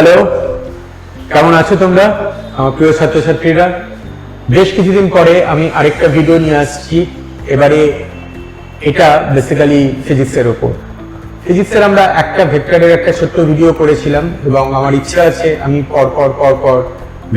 Hello কেমন আছো তোমরা? আমার প্রিয় ছাত্রছাত্রীরা, বেশ কিছুদিন পরে আমি আরেকটা ভিডিও নিয়ে আসছি। এবারে এটা বেসিক্যালি ফিজিক্সের ওপর ফিজিক্সের আমরা একটা ভেক্টরের একটা ছোট্ট ভিডিও করেছিলাম এবং আমার ইচ্ছা আছে আমি পর পর পর পর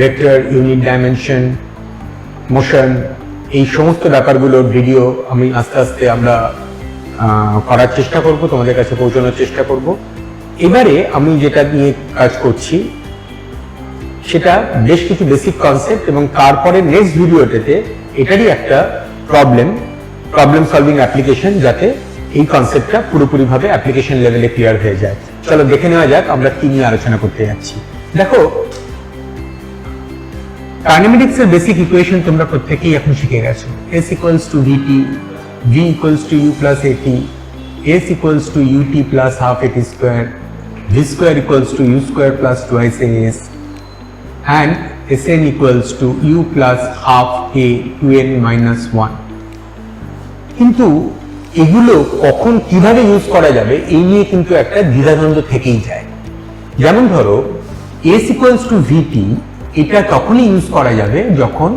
ভেক্টর ইউনিট ডাইমেনশন মোশন এই সমস্ত ব্যাপারগুলোর ভিডিও আমি আস্তে আস্তে আমরা করার চেষ্টা করব, তোমাদের কাছে পৌঁছানোর চেষ্টা করব। এবারে আমি যেটা নিয়ে কাজ করছি, সেটা বেশ কিছু বেসিক কনসেপ্ট এবং তারপরে নেক্সট ভিডিওটাতে এটারই একটা প্রবলেম প্রবলেম সলভিং অ্যাপ্লিকেশন যাতে এই কনসেপ্টটা পুরোপুরিভাবে অ্যাপ্লিকেশন লেভেলে ক্লিয়ার হয়ে যায়। চলো দেখে নেওয়া যাক আমরা কি নিয়ে আলোচনা করতে যাচ্ছি। দেখো কাইনেমেটিক্স এর বেসিক ইকুয়েশন তোমরা প্রত্যেকেই এখন শিখে গেছো। S equals to vt v equals to u plus at s equals to ut plus half at square v square equals to u square plus twice as and sn equals to u plus half a 2n minus 1 কিন্তু এগুলো কখন কীভাবে use করা যাবে, এই নিয়ে কিন্তু একটা দ্বিধাদ্বন্দ্ব থেকেই যায়। যেমন ধরো, s equals to vt এটা তখনই ইউজ করা যাবে যখন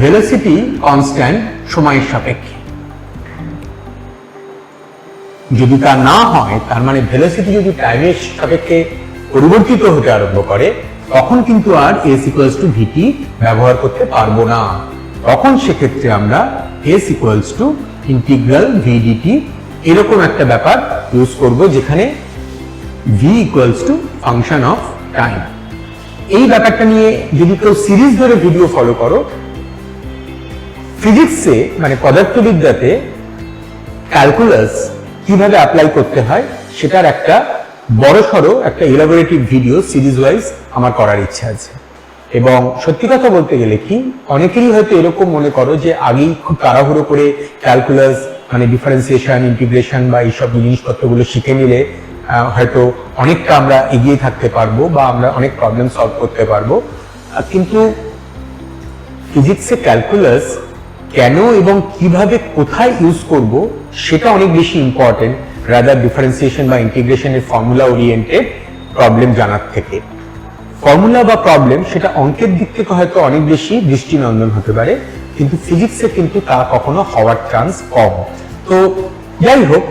ভেলোসিটি কনস্ট্যান্ট সময়ের সাপেক্ষে। যদি তা না হয়, তার মানে ভেলোসিটি যদি টাইমের সাপেক্ষে পরিবর্তিত হতে আরম্ভ করে, তখন কিন্তু আর এস ইকুয়ালস টু ভিটি ব্যবহার করতে পারব না। তখন সেক্ষেত্রে আমরা S equals to integral VDT এরকম একটা ব্যাপার ইউজ করব যেখানে V equals to function of time এই ব্যাপারটা নিয়ে যদি কেউ সিরিজ ধরে ভিডিও ফলো করো ফিজিক্সে মানে পদার্থবিদ্যাতে ক্যালকুলাস কীভাবে অ্যাপ্লাই করতে হয় সেটার একটা বড় সড়ো একটা ইলাবোরেটিভ ভিডিও সিরিজ ওয়াইজ আমার করার ইচ্ছা আছে। এবং সত্যি কথা বলতে গেলে কি, অনেকেরই হয়তো এরকম মনে করো যে আগেই খুব তাড়াহুড়ো করে ক্যালকুলাস মানে ডিফারেন্সিয়েশন ইন্টিগ্রেশন বা এইসব জিনিসপত্রগুলো শিখে নিলে হয়তো অনেকটা আমরা এগিয়ে থাকতে পারব বা আমরা অনেক প্রবলেম সলভ করতে পারব। কিন্তু ফিজিক্সে ক্যালকুলাস কেন এবং কীভাবে কোথায় ইউজ করব সেটা অনেক বেশি ইম্পর্টেন্ট রাদার ডিফারেন্সিয়েশন বা ইন্টিগ্রেশনের ফর্মুলা ওরিয়েন্টেড প্রবলেম জানার থেকে। ফর্মুলা বা প্রবলেম সেটা অঙ্কের দিক থেকে হয়তো অনেক বেশি দৃষ্টিনন্দন হতে পারে, কিন্তু ফিজিক্সে কিন্তু তা কখনো হওয়ার চান্স কম। তো যাই হোক,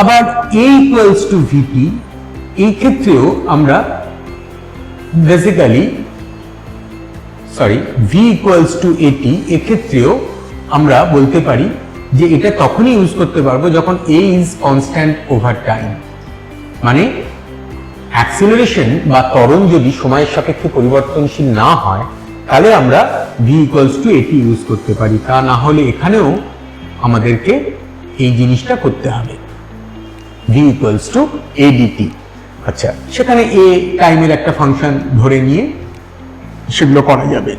আবার এ ইকুয়ালস টু ভিপি এই ক্ষেত্রেও আমরা basically sorry V equals to AT এক্ষেত্রেও আমরা বলতে পারি যে এটা তখনই ইউজ করতে পারব যখন A is constant over time মানে অ্যাক্সিলারেশন বা ত্বরণ যদি সময়ের সাপেক্ষে পরিবর্তনশীল না হয়, তাহলে আমরা V equals to AT use করতে পারি। তা না হলে এখানেও আমাদেরকে এই জিনিসটা করতে হবে। ভি ইকুয়ালস টু এডিটি আচ্ছা সেখানে এ টাইমের একটা ফাংশন ধরে নিয়ে সেগুলো করা যাবে।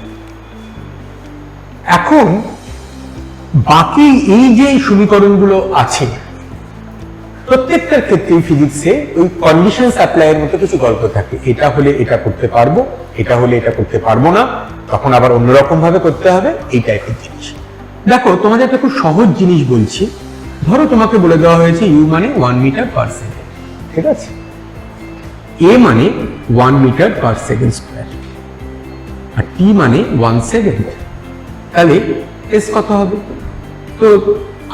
এখন বাকি এই যে সমীকরণগুলো আছে, প্রত্যেকটার ক্ষেত্রেই ফিজিক্সে ওই কন্ডিশন অ্যাপ্লাইয়ের মতো কিছু গল্প থাকে। এটা হলে এটা করতে পারব, এটা হলে এটা করতে পারব না, তখন আবার অন্যরকম ভাবে করতে হবে, এই টাইপের জিনিস। দেখো, তোমাদের একটা খুব সহজ জিনিস বলছি। ধরো তোমাকে বলে দেওয়া হয়েছে ইউ মানে ওয়ান মিটার পার সেকেন্ড ঠিক আছে? এ মানে one metre per second square আর টি মানে ওয়ান সেকেন্ড তাহলে এস কত হবে? তো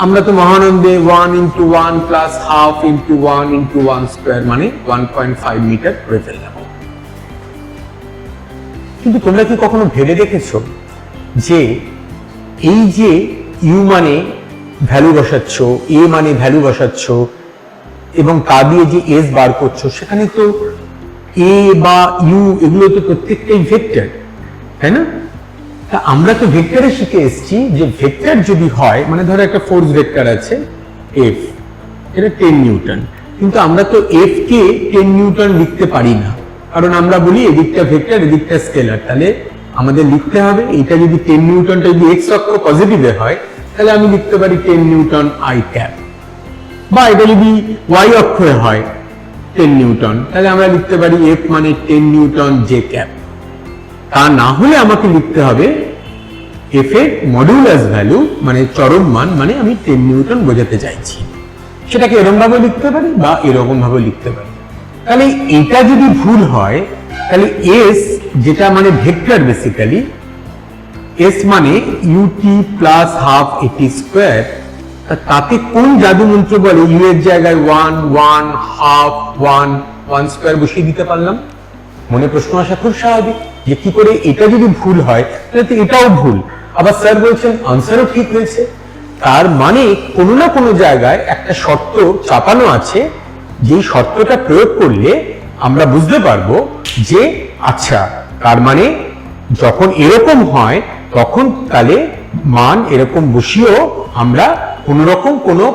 আমরা তো মহানন্দে one into one plus half into one into one square মানে ওয়ান পয়েন্ট ফাইভ মিটার করে ফেললাম। কিন্তু তোমরা কি কখনো ভেবে দেখেছ যে এই যে ইউ মানে ভ্যালু বসাচ্ছ এ মানে ভ্যালু বসাচ্ছ এবং তা দিয়ে যে এস বার করছ, সেখানে তো এ বা ইউ এগুলো তো প্রত্যেকটাই ভেক্টর তাই না? তা আমরা তো ভেক্টরে শিখে এসেছি যে ভেক্টর যদি হয় মানে ধরো একটা ফোর্স ভেক্টর আছে এফ এটা টেন নিউটন কিন্তু আমরা তো এফ কে টেন নিউটন লিখতে পারি না। কারণ আমরা বলি এদিকটা ভেক্টর এদিকটা স্কেলার তাহলে আমাদের লিখতে হবে এটা যদি টেন নিউটনটা যদি এক্স অক্ষ পজিটিভে হয়, তাহলে আমি লিখতে পারি টেন নিউটন আই ক্যাপ বা এটা যদি ওয়াই অক্ষরে হয় টেন নিউটন তাহলে আমরা লিখতে পারি এফ মানে টেন নিউটন জে ক্যাপ তা না হলে আমাকে লিখতে হবে এফ এর মডিউলাস ভ্যালু মানে চরম মান মানে আমি টেন নিউটন বোঝাতে চাইছি। সেটাকে এরকম ভাবে লিখতে পারি বা এরকম ভাবে লিখতে পারি। তাহলে এটা যদি ভুল হয়, তাহলে এস যেটা মানে ভেক্টর বেসিক্যালি এস মানে U T plus half A T square তাতে কোন জাদু মন্ত্র বলে ইউ এর জায়গায় one one half one one square বসিয়ে দিতে পারলাম? মনে প্রশ্ন আসা খুব স্বাভাবিক যে কি করে এটা যদি ভুল হয়, তাহলে তো এটাও ভুল। আবার স্যার বলছেন আনসারও ঠিক হয়েছে। তার মানে কোনো না কোনো জায়গায় একটা শর্ত চাপানো আছে, যেই শর্তটা প্রয়োগ করলে আমরা বুঝতে পারব যে আচ্ছা তার মানে যখন এরকম হয়, তখন তাহলে মান এরকম বসিয়েও আমরা কোনো রকম কোনো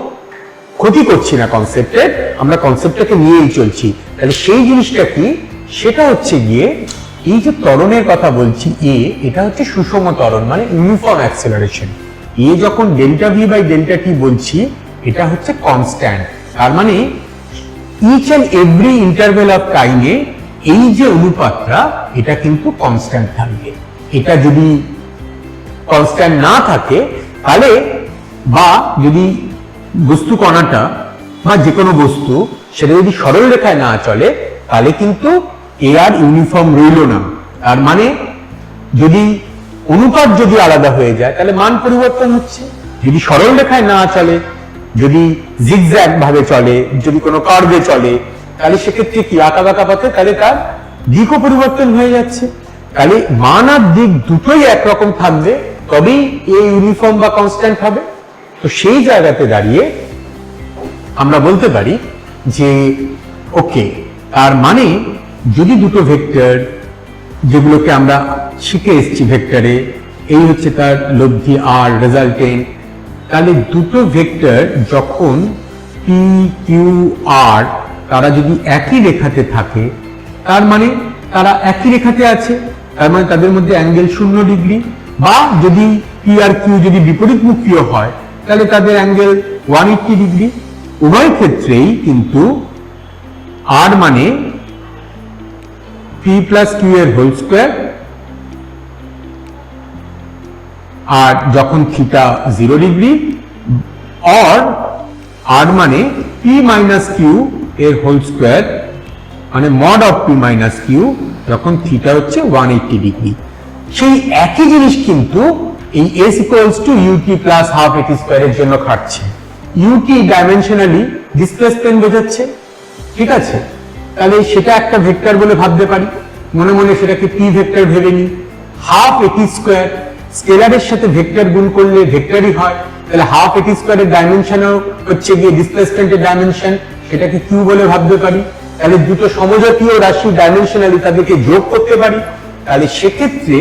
ক্ষতি করছি না কনসেপ্টের আমরা কনসেপ্টটাকে নিয়েই চলছি। তাহলে সেই জিনিসটা কি? সেটা হচ্ছে গিয়ে, এই যে ত্বরণের কথা বলছি, এ, এটা হচ্ছে সুষম ত্বরণ মানে ইউনিফর্ম অ্যাক্সেলারেশন এ যখন delta V by delta T বলছি, এটা হচ্ছে কনস্ট্যান্ট তার মানে each and every interval of টাইমে এই যে অনুপাতটা, এটা কিন্তু কনস্ট্যান্ট থাকবে। এটা যদি কনস্ট্যান্ট না থাকে, তাহলে বা যদি বস্তু কণাটা বা যে কোনো বস্তু, সেটা যদি সরল রেখায় না চলে, তাহলে কিন্তু এ আর ইউনিফর্ম রইল না। তার মানে যদি অনুপাত যদি আলাদা হয়ে যায়, তাহলে মান পরিবর্তন হচ্ছে। যদি সরল রেখায় না চলে, যদি জিগজ্যাগ ভাবে চলে, যদি কোনো কার্ভে চলে, তাহলে সেক্ষেত্রে কি, আঁকা বাঁকা পথে? তাহলে তার দিকও পরিবর্তন হয়ে যাচ্ছে। তাহলে মান আর দিক দুটোই একরকম থাকবে, তবেই এ ইউনিফর্ম বা কনস্ট্যান্ট হবে। তো সেই জায়গাতে দাঁড়িয়ে আমরা বলতে পারি যে ওকে তার মানে যদি দুটো ভেক্টর যেগুলোকে আমরা শিখে এসেছি ভেক্টরে এই হচ্ছে তার লব্ধি আর রেজাল্টেন্ট তাহলে দুটো ভেক্টর যখন পি কিউ আর তারা যদি একই রেখাতে থাকে, তার মানে তারা একই রেখাতে আছে, তার মানে তাদের মধ্যে অ্যাঙ্গেল শূন্য ডিগ্রি বা যদি পি আর কিউ যদি বিপরীতমুখীও হয়, তাহলে তাদের অ্যাঙ্গেল ওয়ান এইট্টি ডিগ্রি উভয় ক্ষেত্রেই কিন্তু আর মানে পি প্লাস কিউ এর হোল স্কোয়ার আর যখন থিটা জিরো ডিগ্রি অর আর মানে পি মাইনাস কিউ এর হোল স্কোয়ার মানে mod of P minus Q যখন থিটা হচ্ছে ওয়ান এইট্টি ডিগ্রি সেই একই জিনিস কিন্তু এই S equals to U T plus half A T স্কোয়ারের জন্য খাটছে। ইউটি ডাইমেনশনালি ডিসপ্লেসমেন্ট বোঝাচ্ছে। ঠিক আছে? তাহলে সেটা একটা ভেক্টর বলে ভাবতে পারি। মনে মনে সেটাকে পি ভেক্টর ভেবে নিই। হাফ এটি স্কোয়ার স্কেলারের সাথে ভেক্টর গুণ করলে ভেক্টরই হয়। তাহলে হাফ এটি স্কোয়ারের ডাইমেনশনও হচ্ছে গিয়ে ডিসপ্লেসমেন্টের ডাইমেনশন সেটাকে কিউ বলে ভাবতে পারি। তাহলে দুটো সমজাতীয় রাশি ডাইমেনশনালি তাদেরকে যোগ করতে পারি। তাহলে সেক্ষেত্রে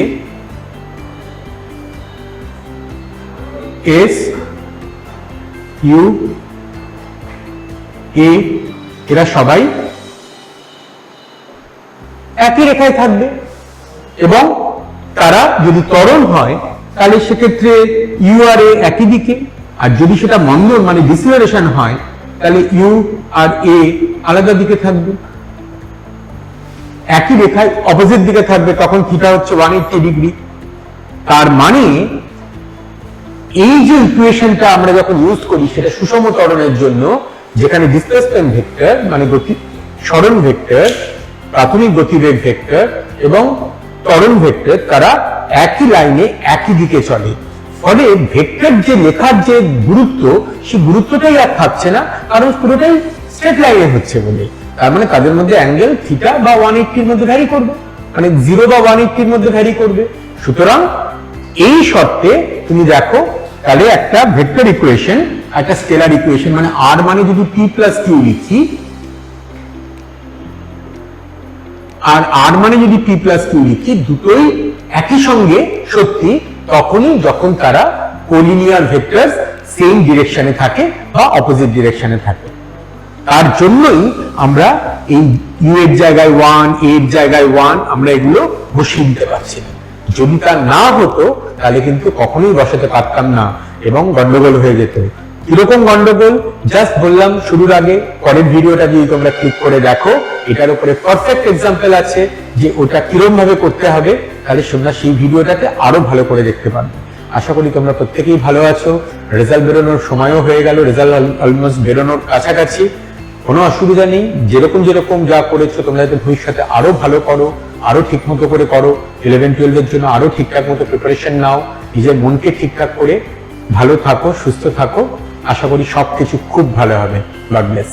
এস ইউ এ এরা সবাই একই রেখায় থাকবে। এবং তারা যদি ত্বরণ হয়, তাহলে সেক্ষেত্রে ইউ আর এ একই দিকে। আর যদি সেটা মন্দন মানে ডিসিলারেশন হয়, তাহলে ইউ আর এ আলাদা দিকে থাকবে। একই রেখায় অপোজিট দিকে থাকবে, তখন থিটা হচ্ছে ওয়ান এইটটি ডিগ্রি তার মানে এই যে ইকুয়েশনটা আমরা যখন ইউজ করি, সেটা সুষম ত্বরণের জন্য, যেখানে ডিসপ্লেসমেন্ট ভেক্টর মানে গতি, সরণ ভেক্টর প্রাথমিক গতিবেগ ভেক্টর এবং ত্বরণ ভেক্টর তারা একই লাইনে একই দিকে চলে। ফলে ভেক্টর যে লেখার যে গুরুত্ব, সেই গুরুত্বটাই আর থাকছে না, কারণ পুরোটাই স্ট্রেট লাইনে হচ্ছে বলে। তার মানে তাদের মধ্যে অ্যাঙ্গেল থিটা বা ওয়ান এইটটির মধ্যে ভ্যারি করবে মানে জিরো বা ওয়ান এইটটির মধ্যে ভ্যারি করবে। সুতরাং এই শর্তে তুমি দেখো, তাহলে একটা ভেক্টর ইকুয়েশন একটা স্কেলার ইকুয়েশন মানে আর মানে যদি পি প্লাস কিউ লিখি আর আর মানে যদি পি প্লাস কিউ লিখি, দুটোই একই সঙ্গে সত্যি তখনই যখন তারা কোলিনিয়ার ভেক্টর সেম ডিরেকশনে থাকে বা অপোজিট ডিরেকশনে থাকে তার জন্যই আমরা এই ইউ এর জায়গায় ওয়ানের জায়গায় ওয়ান আমরা এগুলো বসিয়ে দিতে পারছি। যদি তা না হতো, তাহলে কিন্তু কখনোই বসাতে পারতাম না এবং গন্ডগোল হয়ে যেত কীরকম গন্ডগোল জাস্ট বললাম শুরুর আগে, পরের ভিডিওটা যদি তোমরা ক্লিক করে দেখো, এটার উপরে পারফেক্ট এক্সাম্পল আছে যে ওটা কিরম ভাবে করতে হবে, তাহলে তোমরা সেই ভিডিওটাতে আরও ভালো করে দেখতে পারবে আশা করি তোমরা প্রত্যেকেই ভালো আছো রেজাল্ট বেরোনোর সময়ও হয়ে গেল রেজাল্ট অলমোস্ট বেরোনোর কাছাকাছি। কোনো অসুবিধা নেই, যেরকম যেরকম যা করেছ, তোমরা যাতে ভবিষ্যতে আরও ভালো করো, আরও ঠিক মতো করে করো ইলেভেন টুয়েলভের জন্য আরও ঠিকঠাক মতো প্রিপারেশন নাও, নিজের মনকে ঠিকঠাক করে ভালো থাকো, সুস্থ থাকো আশা করি সব কিছু খুব ভালো হবে গড ব্লেস